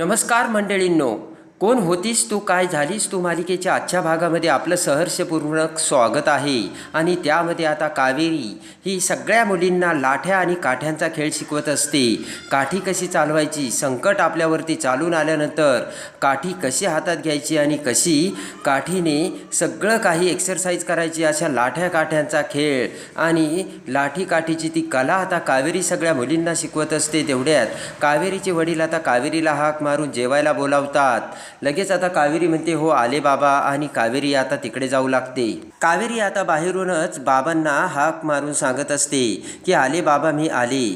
नमस्कार मंडळींनो कोण होतीस तू काय झालीस तू मालिकेच्या आजच्या भागामध्ये? आपलं सहर्षपूर्वक स्वागत आहे. आणि त्यामध्ये आता कावेरी ही सगळ्या मुलींना लाठ्या आणि काठ्यांचा खेळ शिकवत असते. काठी कशी चालवायची? संकट आपल्यावरती चालून आल्यानंतर काठी कशी हातात घ्यायची आणि कशी काठीने सगळं काही एक्सरसाइज करायची अशा लाठ्या काठ्यांचा खेळ. आणि लाठी काठीची ती कला आता कावेरी सगळ्या मुलींना शिकवत असते तेवढ्यात. कावेरीचे वडील आता कावेरीला हाक मारून जेवायला बोलावतात. लगेच आता कावेरी म्हणते हो आले बाबा आणि कावेरी आता तिकडे जाऊ लागते. कावेरी आता बाहेरूनच बाबांना हाक मारून सांगत असते की आले बाबा मी आले.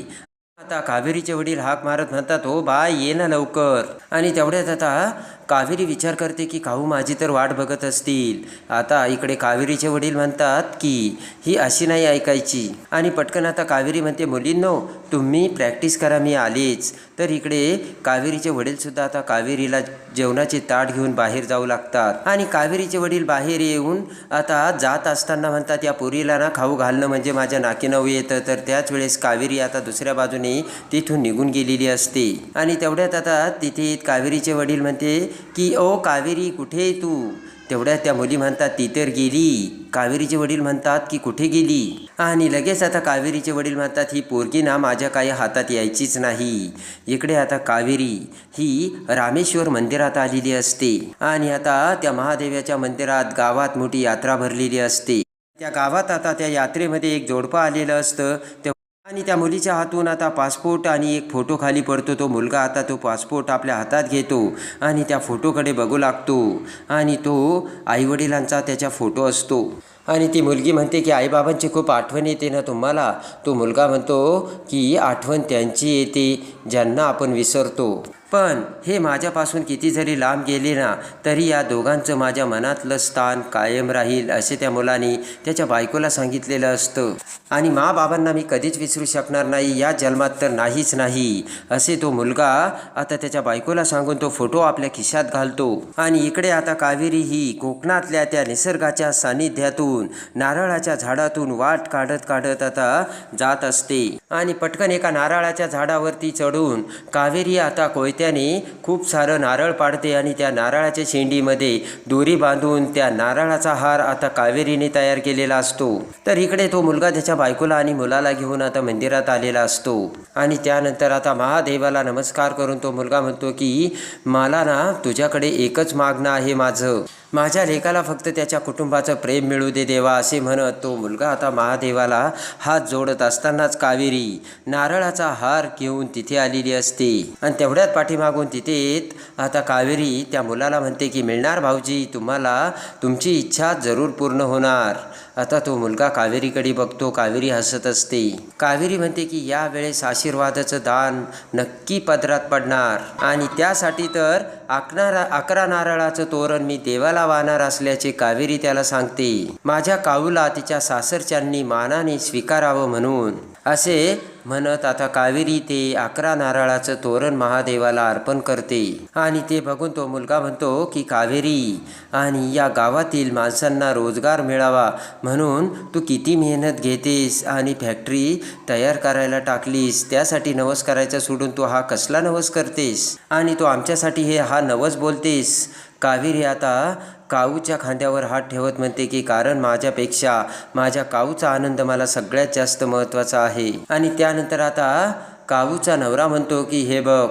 आता कावेरीचे वडील हाक मारत म्हणतात हो बा ये ना लवकर. आणि तेवढ्यात आता कावेरी विचार करते की काहू माझी तर वाट बघत असतील. आता इकडे कावेरीचे वडील म्हणतात की ही अशी नाही ऐकायची. आणि पटकन आता कावेरी म्हणते मुलींनो तुम्ही प्रॅक्टिस करा मी आलेच. तर इकडे कावेरीचे वडीलसुद्धा आता कावेरीला जेवणाचे ताट घेऊन बाहेर जाऊ लागतात. आणि कावेरीचे वडील बाहेर येऊन आता जात असताना म्हणतात या पोरीला ना खाऊ घालणं म्हणजे माझ्या नाकीनऊ येतं. तर त्याच वेळेस कावेरी आता दुसऱ्या बाजूने तिथून निघून गेलेली असते. आणि तेवढ्यात आता तिथे कावेरीचे वडील म्हणते की ओ कावेरी कुठे तू? तेवढ्या त्या मुली म्हणतात ती तर गेली. कावेरीचे वडील म्हणतात की कुठे गेली? आणि लगेच आता कावेरीचे वडील म्हणतात ही पोरगी ना माझ्या काही हातात यायचीच नाही. इकडे आता कावेरी ही रामेश्वर मंदिरात आलेली असते. आणि आता त्या महादेवाच्या मंदिरात गावात मोठी यात्रा भरलेली असते. त्या गावात आता त्या यात्रेमध्ये एक जोडपं आलेलं असतं. त्या आणि त्या मुलीच्या हातून आता पासपोर्ट आणि एक फोटो खाली पडतो. तो मुलगा आता तो पासपोर्ट आपल्या हातात घेतो आणि त्या फोटोकडे बघू लागतो. आणि तो आईवडिलांचा त्याच्या फोटो असतो. आणि ती मुलगी म्हणते की आईबाबांची खूप आठवण येते ना तुम्हाला. तो मुलगा म्हणतो की आठवण त्यांची येते ज्यांना आपण विसरतो. पण हे माझ्यापासून किती जरी लांब गेले ना तरी या दोघांचं माझ्या मनातलं स्थान कायम राहील असे त्या मुलाने त्याच्या बायकोला सांगितलेलं असतं. आणि मा बाबांना मी कधीच विसरू शकणार नाही या जन्मात तर नाहीच नाही असे तो मुलगा आता त्याच्या बायकोला सांगून तो फोटो आपल्या खिशात घालतो. आणि इकडे आता कावेरी ही कोकणातल्या त्या निसर्गाच्या सानिध्यातून नारळाच्या झाडातून वाट काढत काढत आता जात असते. आणि पटकन एका नारळाच्या झाडावरती चढून कावेरी आता कोय कोयत्याने खूप सारं नारळ पाडते आणि त्या नारळाच्या शेंडीमध्ये दोरी बांधून त्या नारळाचा हार आता कावेरीने तयार केलेला असतो. तर इकडे तो मुलगा त्याच्या बायकोला आणि मुलाला घेऊन आता मंदिरात आलेला असतो. आणि त्यानंतर आता महादेवाला नमस्कार करून तो मुलगा म्हणतो की मला ना तुझ्याकडे एकच मागणं आहे माझं. माझ्या लेकाला फक्त त्याच्या कुटुंबाचं प्रेम मिळू दे देवा असे म्हणत तो मुलगा आता महादेवाला हात जोडत असतानाच कावेरी नारळाचा हार घेऊन तिथे आलेली असते. आणि तेवढ्यात पाठीमागून तिथे आता कावेरी त्या मुलाला म्हणते की मिळणार भाऊजी तुम्हाला तुमची इच्छा जरूर पूर्ण होणार. आता तो मुलगा कावेरीकडे बघतो कावेरी हसत असते. कावेरी म्हणते की या वेळेस आशीर्वादाचं दान नक्की पदरात पडणार. आणि त्यासाठी तर अकरा अकरा नारळाचं तोरण मी देवाला वाहणार असल्याचे कावेरी त्याला सांगते. माझ्या काऊला तिच्या सासरच्यांनी मानाने स्वीकारावं म्हणून. असे म्हणत आता कावेरी ते अकरा नारळाचं तोरण महादेवाला अर्पण करते. आणि ते बघून तो मुलगा म्हणतो की कावेरी आणि या गावातील माणसांना रोजगार मिळावा म्हणून तू किती मेहनत घेतेस आणि फॅक्टरी तयार करायला टाकलीस त्यासाठी नवस करायचा सोडून तू हा कसला नवस करतेस? आणि तू आमच्यासाठी हे हा नवस बोलतेस. कावेरी आता काऊच्या खांद्यावर हात ठेवत म्हणते की कारण माझ्यापेक्षा माझ्या काऊचा आनंद मला सगळ्यात जास्त महत्त्वाचा आहे. आणि त्यानंतर आता काऊचा नवरा म्हणतो की हे बघ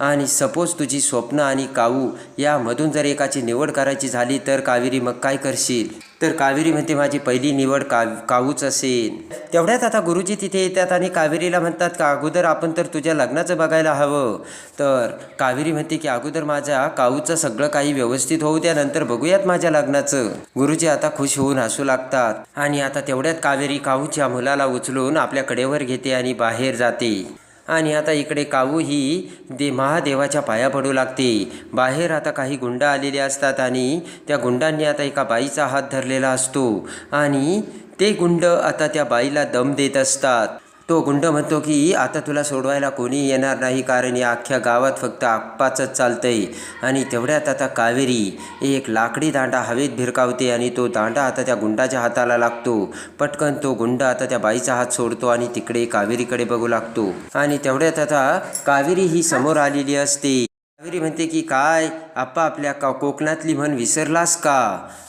आणि सपोज तुझी स्वप्न आणि काऊ यामधून जर एकाची निवड करायची झाली तर कावेरी मग काय करशील? तर कावेरी म्हणते माझी पहिली निवड काव काऊच असेल. तेवढ्यात आता गुरुजी तिथे येतात आणि कावेरीला म्हणतात का अगोदर आपण तर तुझ्या लग्नाचं बघायला हवं. तर कावेरी म्हणते की अगोदर माझ्या काऊचं सगळं काही व्यवस्थित होऊ द्या नंतर बघूयात माझ्या लग्नाचं. गुरुजी आता खुश होऊन हसू लागतात आणि आता तेवढ्यात कावेरी काऊच्या मुलाला उचलून आपल्या कडेवर घेते आणि बाहेर जाते. आणि आता इकडे काऊ ही दे महादेवाच्या पाया पडू लागते. बाहेर आता काही गुंड आलेले असतात आणि त्या गुंडांनी आता एका बाईचा हात धरलेला असतो. आणि ते गुंड आता त्या बाईला दम देत असतात. तो गुंड म्हणतो की आता तुला सोडवायला कोणी येणार नाही कारण या अख्ख्या गावात फक्त आप्पाचंच चालतंय. आणि तेवढ्यात आता कावेरी एक लाकडी दांडा हवेत भिरकावते आणि तो दांडा आता त्या गुंडाच्या हाताला लागतो. पटकन तो गुंड आता त्या बाईचा हात सोडतो आणि तिकडे कावेरीकडे बघू लागतो. आणि तेवढ्यात आता कावेरी ही समोर आलेली असते. कावेरी म्हणते की काय आप्पा आपल्या का कोकणातली म्हण विसरलास का?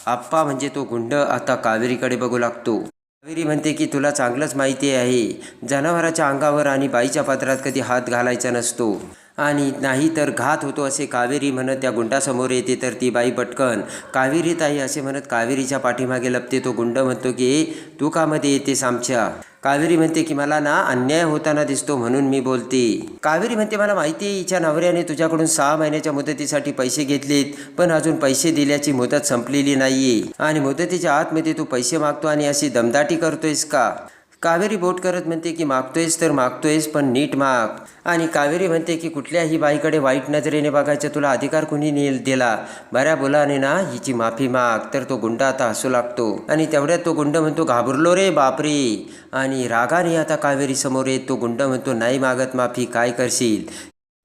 आप्पा म्हणजे तो गुंड आता कावेरीकडे बघू लागतो. कावेरी म्हणते की तुला चांगलंच माहिती आहे. जनावराच्या अंगावर आणि बाईच्या पात्रात कधी हात घालायचा नसतो. आणि नाही तर घात होतो असे कावेरी म्हणत त्या गुंडासमोर येते. तर ती बाई पटकन कावेरी ताई असे म्हणत कावेरीच्या पाठीमागे लपते. तो गुंड म्हणतो की "ए, तू का मध्ये येतेस आमच्या? कावेरी म्हणते की मला ना अन्याय होताना दिसतो म्हणून मी बोलते. कावेरी म्हणते मला माहिती आहे हिच्या नवऱ्याने तुझ्याकडून सहा महिन्याच्या मुदतीसाठी पैसे घेतलेत पण अजून पैसे दिल्याची मुदत संपलेली नाहीये. आणि मुदतीच्या आतमध्ये तू पैसे मागतो आणि अशी दमदाटी करतोयस का? कावेरी बोट करत म्हणते की मागतोयस तर मागतोयस पण नीट माग. आणि कावेरी म्हणते की कुठल्याही बाईकडे वाईट नजरेने बघायचा तुला अधिकार कुणी नेल दिला? बऱ्या बोलाने ना हिची माफी माग. तर तो गुंड आता हसू लागतो. आणि तेवढ्यात तो गुंड म्हणतो घाबरलो रे बापरे. आणि रागाने आता कावेरी समोर येत तो गुंड म्हणतो नाही मागत माफी काय करशील?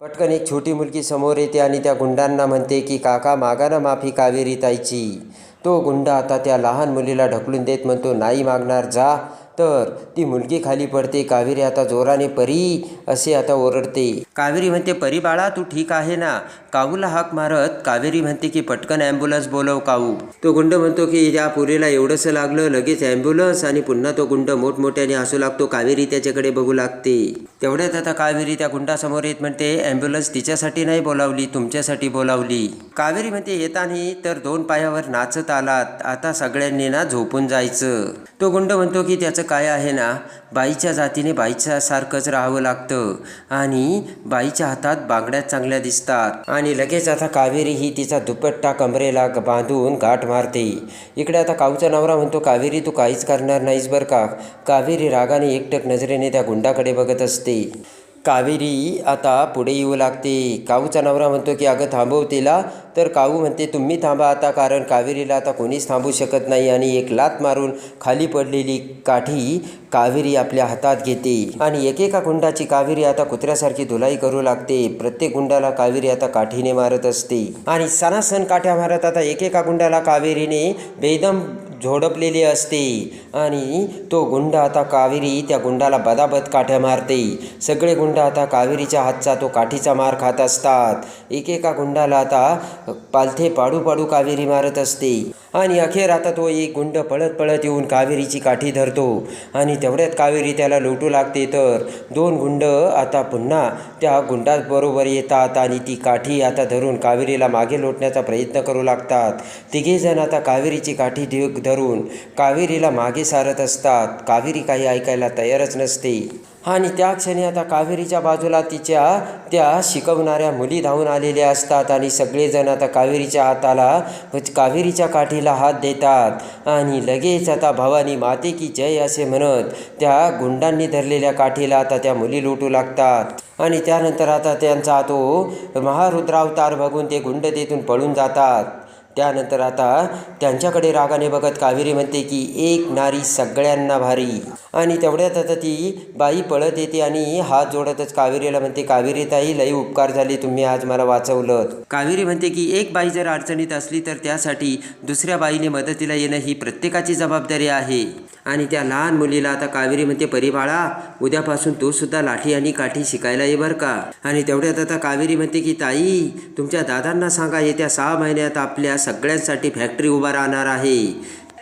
पटकन एक छोटी मुलगी समोर येते आणि त्या गुंडांना म्हणते की काका मागा ना माफी कावेरी ताईची. तो गुंड आता त्या लहान मुलीला ढकलून देत म्हणतो नाही मागणार जा. तर ती मुलगी खाली पडते. कावेरी आता जोराने परी असे आता ओरडते. कावेरी म्हणते परी बाळा तू ठीक आहे ना? काऊला हाक मारत कावेरी म्हणते की पटकन ॲम्ब्युलन्स बोलव काऊ. तो गुंड म्हणतो की या पुरीला एवढंसं लागलं लगेच ॲम्ब्युलन्स आणि पुन्हा तो गुंड मोठमोठ्याने हसू लागतो. कावेरी त्याच्याकडे बघू लागते. तेवढ्यात आता कावेरी त्या गुंडासमोर येत म्हणते ॲम्ब्युलन्स तिच्यासाठी नाही बोलावली तुमच्यासाठी बोलावली. कावेरी म्हणते येताना तर दोन पायावर नाचत आलात. आता सगळ्यांनी ना झोपून जायचं. तो गुंड म्हणतो की त्याचं काय आहे ना बाईच्या जातीने बाईच्या सारखंच राहावं लागतं. आणि बाईच्या हातात बांगड्या चांगल्या दिसतात. आणि लगेच आता कावेरी ही तिचा दुपट्टा कमरेला बांधून गाठ मारते. इकडे आता काऊचा नवरा म्हणतो कावेरी तू काहीच करणार नाहीस बरं का? कावेरी रागाने एकटक नजरेने त्या गुंडाकडे बघत असते. कावेरी आता पुढे येऊ लागते. काऊचा नवरा म्हणतो की अगं थांबव तिला तर काऊ म्हणते तुम्ही थांबा आता कारण कावेरीला आता कोणीच थांबू शकत नाही आणि एक लात मारून खाली पडलेली काठी कावेरी आपल्या हातात घेते. आणि एकेका गुंडाची कावेरी आता कुत्र्यासारखी धुलाई करू लागते. प्रत्येक गुंडाला कावेरी आता काठीने मारत असते. आणि सणासण काठ्या मारत आता एकेका गुंडाला कावेरीने बेदम झोडपलेली असते आणि तो गुंड आता कावेरी त्या गुंडाला बदाबद काठ्या मारते. सगळे गुंड आता कावेरीच्या हातचा तो काठीचा मार खात असतात. एकेका गुंडाला आता पालथे पाडू पाडू कावेरी मारत असते. आणि अखेर आता तो एक गुंड पळत पळत येऊन कावेरीची काठी धरतो. आणि तेवढ्यात कावेरी त्याला लोटू लागते. तर दोन गुंड आता पुन्हा त्या गुंडाबरोबर येतात आणि ती काठी आता धरून कावेरीला मागे लोटण्याचा प्रयत्न करू लागतात. तिघेजण आता कावेरीची काठी धरून कावेरीला मागे सारत असतात. कावेरी काही ऐकायला तयारच नसते. आणि त्या क्षणी आता कावेरीच्या बाजूला तिच्या त्या शिकवणाऱ्या मुली धावून आलेल्या असतात आणि सगळेजण आता कावेरीच्या हाताला कावेरीच्या काठीला हात देतात. आणि लगेच आता भवानी माते की जय असे म्हणत त्या गुंडांनी धरलेल्या काठीला आता त्या मुली लुटू लागतात. आणि त्यानंतर आता त्यांचा तो महारुद्रावतार बघून ते गुंड तेथून पळून जातात. त्यानंतर आता त्यांच्याकडे रागाने बघत कावेरी म्हणते की एक नारी सगळ्यांना भारी. आणि तेवढ्यात आता ती बाई पळत येते आणि हात जोडतच कावेरीला म्हणते कावेरी ताई लई उपकार झाले तुम्ही आज मला वाचवलं कावेरी म्हणते की एक बाई जर अडचणीत असली तर त्यासाठी दुसऱ्या बाईने मदतीला येणं ही प्रत्येकाची जबाबदारी आहे. आणि त्या लहान मुलीला आता कावेरी म्हणते परिबाळा उद्यापासून तू सुद्धा लाठी आणि काठी शिकायला ये बरं का. आणि तेवढ्यात आता कावेरी म्हणते की ताई तुमच्या दादांना सांगा येत्या सहा महिन्यात आपल्या सगळ्यांसाठी फॅक्टरी उभा राहणार आहे.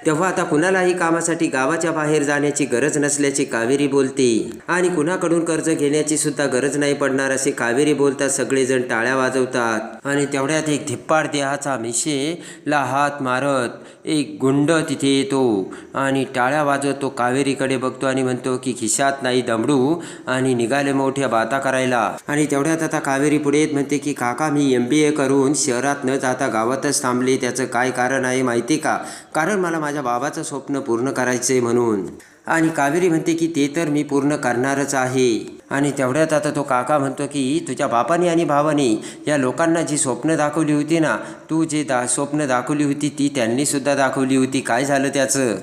तेव्हा आता कुणालाही कामासाठी गावाच्या बाहेर जाण्याची गरज नसल्याची कावेरी बोलते. आणि कुणाकडून कर्ज घेण्याची सुद्धा गरज नाही पडणार असे कावेरी बोलतात सगळेजण टाळ्या वाजवतात. आणि तेवढ्यात एक धिप्पाड देहाचा मिशेला हात मारत एक गुंड तिथे येतो. आणि टाळ्या वाजवत तो कावेरीकडे बघतो आणि म्हणतो की खिशात नाही दमडू आणि निघाले मोठ्या बाता करायला. आणि तेवढ्यात आता कावेरी पुढे येत म्हणते की काका मी एम बी ए करून शहरात न जाता गावातच थांबले. त्याचं काय कारण आहे माहिती का? कारण मला माझ्या बाबाचं स्वप्न पूर्ण करायचं आहे म्हणून. आणि कावेरी म्हणते की ते तर मी पूर्ण करणारच आहे. आणि तेवढ्यात आता तो काका म्हणतो की तुझ्या बापाने आणि भावाने या लोकांना जी स्वप्न दाखवली होती ना तू जे दा स्वप्न दाखवली होती ती त्यांनीसुद्धा दाखवली होती. काय झालं त्याचं?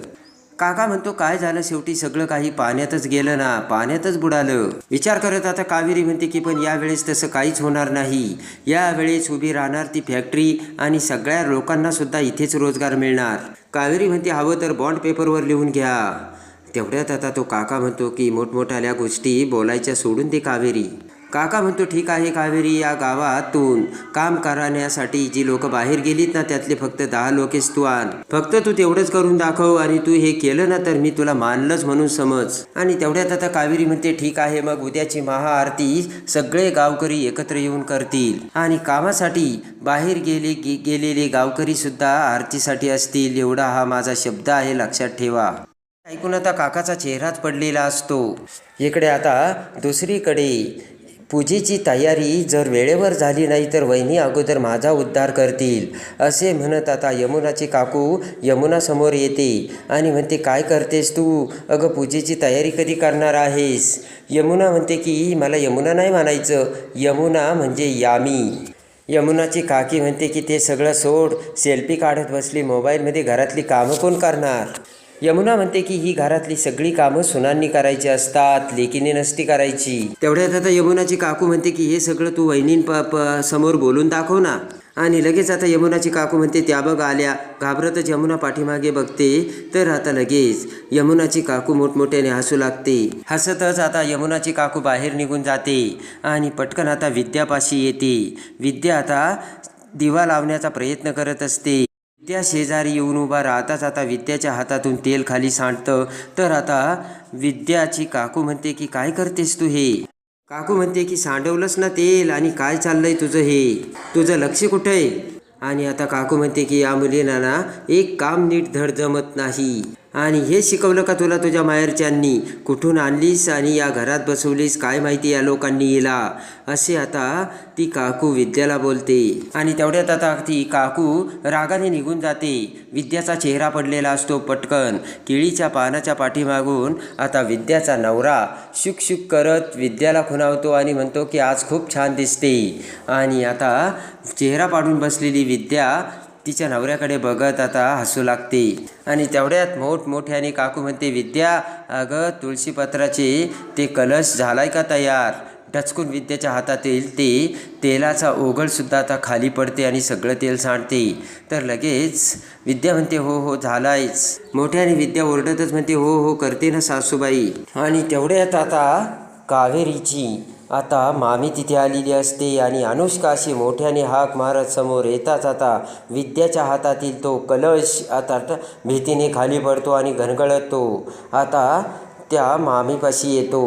काका म्हणतो काय झालं शेवटी? सगळं काही पाण्यातच गेलं ना पाण्यातच बुडालं. विचार करत आता कावेरी म्हणते की पण यावेळेस तसं काहीच होणार नाही. यावेळेस उभी राहणार ती फॅक्टरी आणि सगळ्या लोकांना सुद्धा इथेच रोजगार मिळणार. कावेरी म्हणते हवं तर बॉन्ड पेपरवर लिहून घ्या. तेवढ्यात आता तो काका म्हणतो की मोठमोठ्याल्या गोष्टी बोलायच्या सोडून दे कावेरी. काका म्हणतो ठीक आहे कावेरी या गावातून काम करण्यासाठी जी लोक बाहेर गेलीत ना त्यातले फक्त दहा लोकेस तू आण. फक्त तू तेवढंच करून दाखव आणि तू हे केलं ना तर मी तुला मानलंच म्हणून समज. आणि तेवढ्यात आता कावेरी म्हणते ठीक आहे मग उद्याची महाआरती सगळे गावकरी एकत्र येऊन करतील. आणि कामासाठी बाहेर गेले गे, गेलेले गावकरी सुद्धा आरतीसाठी असतील एवढा हा माझा शब्द आहे लक्षात ठेवा. ऐकून आता काकाचा चेहराच पडलेला असतो. इकडे आता दुसरीकडे पूजेची तयारी जर वेळेवर झाली नाही तर वहिनी अगोदर माझा उद्धार करतील असे म्हणत आता यमुनाची काकू यमुनासमोर येते आणि म्हणते काय करतेस तू? अगं पूजेची तयारी कधी करणार आहेस? यमुना म्हणते की मला यमुना नाही म्हणायचं. यमुना म्हणजे यामी. यमुनाची काकी म्हणते की ते सगळं सोड. सेल्फी काढत बसली मोबाईलमध्ये घरातली कामं कोण करणार? यमुना म्हणते की ही घरातली सगळी कामं सुनांनी करायची असतात लेकीने नसती करायची. तेवढ्यात आता यमुनाची काकू म्हणते की हे सगळं तू वहिनीं प समोर बोलून दाखव ना. आणि लगेच आता यमुनाची काकू म्हणते त्या बघ आल्या घाबरतच यमुना पाठीमागे बघते. तर आता लगेच यमुनाची काकू मोठमोठ्याने हसू लागते. हसतच आता यमुनाची काकू बाहेर निघून जाते आणि पटकन आता विद्यापाशी येते. विद्या आता दिवा लावण्याचा प्रयत्न करत असते. विद्या शेजारी येऊन उभा राहताच आता विद्याच्या हातातून तेल खाली सांडतं. तर आता विद्याची काकू म्हणते की काय करतेस तू हे? काकू म्हणते की सांडवलंच ना तेल आणि काय चाललंय तुझं हे? तुझं लक्ष कुठं आहे? आणि आता काकू म्हणते की या मुलींना ना एक काम नीट धड जमत नाही. आणि हे शिकवलं का तुला तुझ्या माहेरच्यांनी? कुठून आणलीस आणि या घरात बसवलीस? काय माहिती या लोकांनी हिला? असे आता ती काकू विद्याला बोलते. आणि तेवढ्यात आता ती काकू रागाने निघून जाते. विद्याचा चेहरा पडलेला असतो पटकन. केळीच्या पानाच्या पाठीमागून आता विद्याचा नवरा शुकशुक करत विद्याला खुणावतो आणि म्हणतो की आज खूप छान दिसते. आणि आता चेहरा पाडून बसलेली विद्या तिच्या नवऱ्याकडे बघत आता हसू लागते. आणि तेवढ्यात मोठमोठ्याने काकू म्हणते विद्या अगं तुळशीपत्राचे ते कलश झालाय का तयार? डचकून विद्याच्या हातातील ते तेलाचा ओघळसुद्धा आता खाली पडते आणि सगळं तेल सांडते. तर लगेच विद्या म्हणते हो हो झालायच. मोठ्याने विद्या ओरडतच म्हणते हो हो करते ना सासूबाई. आणि तेवढ्यात आता कावेरीची आता मामी तिथे आलेली असते आणि अनुष्का अशी मोठ्याने हाक मारत समोर येताच आता विद्याच्या हातातील तो कलश आता भीतीने खाली पडतो आणि घनगळतो आता त्या मामीपाशी येतो.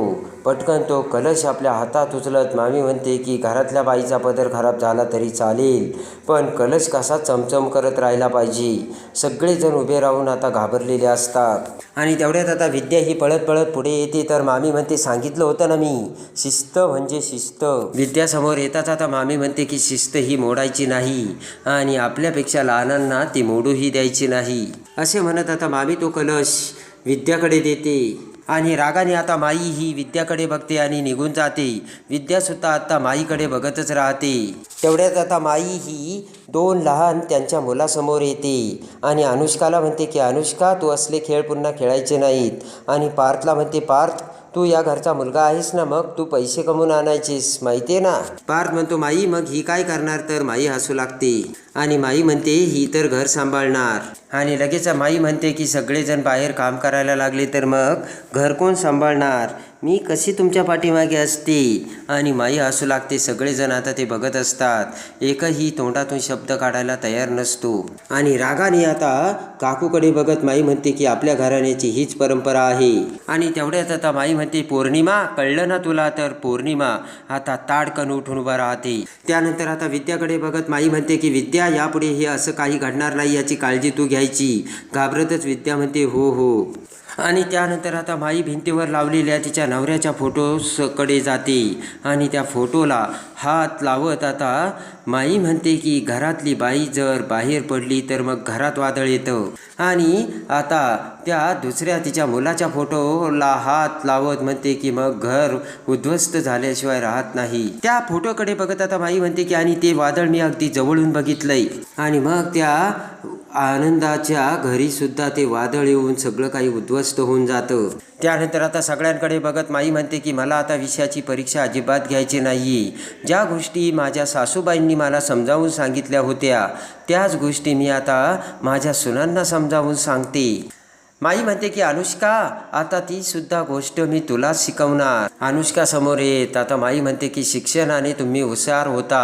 पटकन तो कलश आपल्या हातात उचलत मामी म्हणते की घरातल्या बाईचा पदर खराब झाला तरी चालेल पण कलश कसा चमचम करत राहिला पाहिजे. सगळेजण उभे राहून आता घाबरलेले असतात. आणि तेवढ्यात आता विद्या ही पळत पळत पुढे येते. तर मामी म्हणते सांगितलं होतं ना मी शिस्त म्हणजे शिस्त. विद्यासमोर येताच आता मामी म्हणते की शिस्त ही मोडायची नाही आणि आपल्यापेक्षा लहानांना ती मोडूही द्यायची नाही. असे म्हणत आता मामी तो कलश विद्याकडे देते. आणि रागाने आता माई ही विद्याकडे बघते आणि निघून जाते. विद्यासुद्धा आता माईकडे बघतच राहते. तेवढ्यात आता माई ही दोन लहान त्यांच्या मुलासमोर येते. आणि अनुष्काला म्हणते की अनुष्का तू असले खेळ पुन्हा खेळायचे नाहीत. आणि पार्थला म्हणते पार्थ तू या घरचा मुलगा आहेस ना मग तू पैसे कमवून आणायचीस माहितीये ना? पार्थ म्हणतो माई मग ही काय करणार तर? माई हसू लागते. आणि माई म्हणते ही तर घर सांभाळणार. आणि लगेच माई म्हणते की सगळेजण बाहेर काम करायला लागले तर मग घर कोण सांभाळणार? मी कशी तुमच्या पाठीमागे असते? आणि माई हसू लागते. सगळेजण आता ते बघत असतात. एकही तोंडातून शब्द काढायला तयार नसतो. आणि रागाने आता काकूकडे बघत माई म्हणते की आपल्या घराण्याची हीच परंपरा आहे. आणि तेवढ्यात आता माई म्हणते पौर्णिमा कळलं ना तुला तर पौर्णिमा? आता ताडकन उठून उभा राहते. त्यानंतर आता विद्याकडे बघत माई म्हणते की विद्या यापुढे हे असं काही घडणार नाही याची काळजी तू घ्यायची. घाबरतच विद्या म्हणते हो हो. आणि त्यानंतर आता माई भिंतीवर लावलेल्या तिच्या नवऱ्याच्या फोटोसकडे जाते आणि त्या फोटोला हात लावत आता माई म्हणते की घरातली बाई जर बाहेर पडली तर मग घरात वादळ येतं. आणि आता त्या दुसऱ्या तिच्या मुलाच्या फोटोला हात लावत म्हणते की मग घर उद्ध्वस्त झाल्याशिवाय राहत नाही. त्या फोटोकडे बघत आता माई म्हणते की आणि ते वादळ मी अगदी जवळून बघितलंय. आणि मग त्या आनंदाच्या घरी सुद्धा ते वादळ येऊन सगळं काही उद्ध्वस्त होऊन जातं. त्यानंतर आता सगळ्यांकडे बघत माई म्हणते की मला आता विषयाची परीक्षा अजिबात घ्यायची नाही ज्या गोष्टी माझ्या सासूबाईंनी मला समजावून सांगितल्या होत्या त्याच गोष्टी मी आता माझ्या सुनांना समजावून सांगते. माई म्हणते की अनुष्का आता ती सुद्धा गोष्ट मी तुला शिकवणार. अनुष्का समोर येत आता माई म्हणते की शिक्षणाने तुम्ही हुशार होता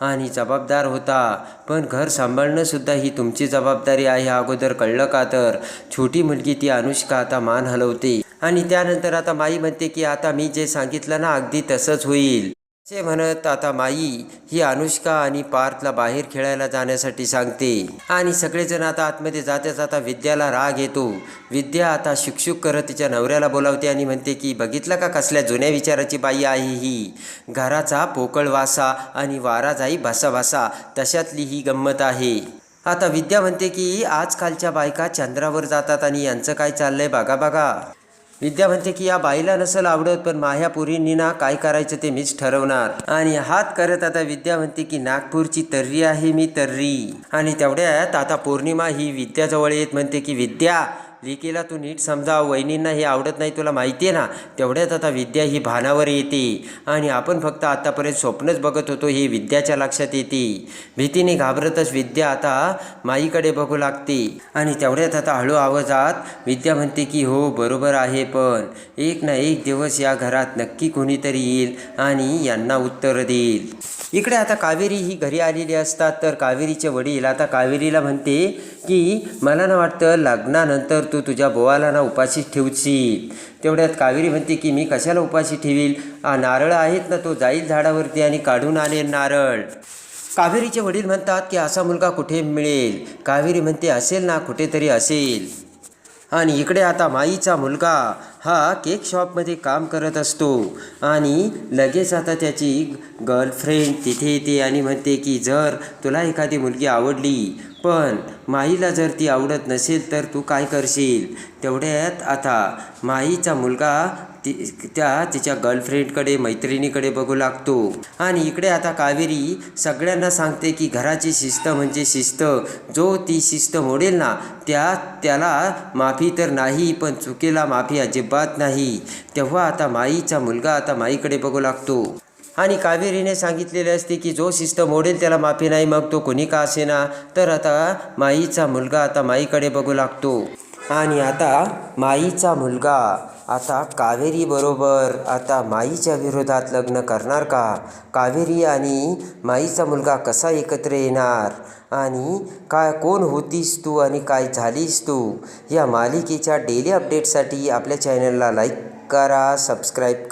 आणि जबाबदार होता पण घर सांभाळणं सुद्धा ही तुमची जबाबदारी आहे. अगोदर कळलं का तर छोटी मुलगी ती अनुष्का आता मान हलवते. आणि त्यानंतर आता माई म्हणते की आता मी जे सांगितलं ना अगदी तसंच होईल. असे म्हणत आता माई ही अनुष्का आणि पार्थला बाहेर खेळायला जाण्यासाठी सांगते. आणि सगळेजण आता आतमध्ये जाता जाता विद्याला राग येतो. विद्या आता शुकशुक करत तिच्या नवऱ्याला बोलावते आणि म्हणते की बघितलं का कसल्या जुन्या विचाराची बाई आहे ही? घराचा पोकळ वासा आणि वारा जाई भासा भासा तशातली ही गंमत आहे. आता विद्या म्हणते की आजकालच्या बायका चंद्रावर जातात आणि यांचं काय चाललंय बघा बघा. विद्या म्हणते की या बाईला नसेल आवडत पण माझ्या पुरींनी ना काय करायचं ते मीच ठरवणार. आणि हात करत आता विद्या म्हणते की नागपूरची तर्री आहे मी तर्री. आणि तेवढ्यात आता पौर्णिमा ही विद्याजवळ येत म्हणते की विद्या लिकीला तू नीट समजा वहिनींना हे आवडत नाही तुला माहिती आहे ना? तेवढ्यात आता विद्या ही भानावर येते. आणि आपण फक्त आतापर्यंत स्वप्नच बघत होतो हे विद्याच्या लक्षात येते. भीतीने घाबरतच विद्या आता माईकडे बघू लागते. आणि तेवढ्यात आता हळू आवाजात विद्या म्हणते की हो बरोबर आहे पण एक ना एक दिवस या घरात नक्की कोणीतरी येईल आणि यांना उत्तर देईल. इकडे आता कावेरी ही घरी आलेली असतात तर कावेरीचे वडील आता कावेरीला म्हणते की मला ना वाटतं लग्नानंतर तू तुझ्या बोवाला ना उपाशी ठेवशील तेवढ्यात कावेरी म्हणते की मी कशाला उपाशी ठेवील? नारळ आहेत ना तो जाईल झाडावरती आणि काढून आणेल नारळ. कावेरीचे वडील म्हणतात की असा मुलगा कुठे मिळेल कावेरी म्हणते असेल ना कुठेतरी असेल. आणि इकडे आता माईचा मुलगा हा केक शॉपमध्ये काम करत असतो. आणि लगेच आता त्याची गर्लफ्रेंड तिथे येते आणि म्हणते की जर तुला एखादी मुलगी आवडली पण माईला जर ती आवडत नसेल तर तू काय करशील? तेवढ्यात आता माईचा मुलगा ती त्या तिच्या गर्लफ्रेंडकडे मैत्रिणीकडे बघू लागतो. आणि इकडे आता कावेरी सगळ्यांना सांगते की घराची शिस्त म्हणजे शिस्त. जो ती शिस्त मोडेल ना त्या त्याला माफी तर नाही पण चुकीला माफी अजिबात नाही. तेव्हा आता माईचा मुलगा आता माईकडे बघू लागतो. आणि कावेरीने सांगितलेले असते की जो शिस्त मोडेल त्याला माफी नाही मग तो कोणी का असेना? तर आता माईचा मुलगा आता माईकडे बघू लागतो. आणि आता माईचा मुलगा आता कावेरी बरोबर आता माईच्या विरोधात लग्न करणार का? कावेरी आणि माईचा मुलगा कसा एकत्र येणार? आणि काय कोण होतीस तू आणि काय झालीस तू? या मालिकेच्या डेली अपडेटसाठी आपल्या चॅनलला लाईक करा सबस्क्राईब करा.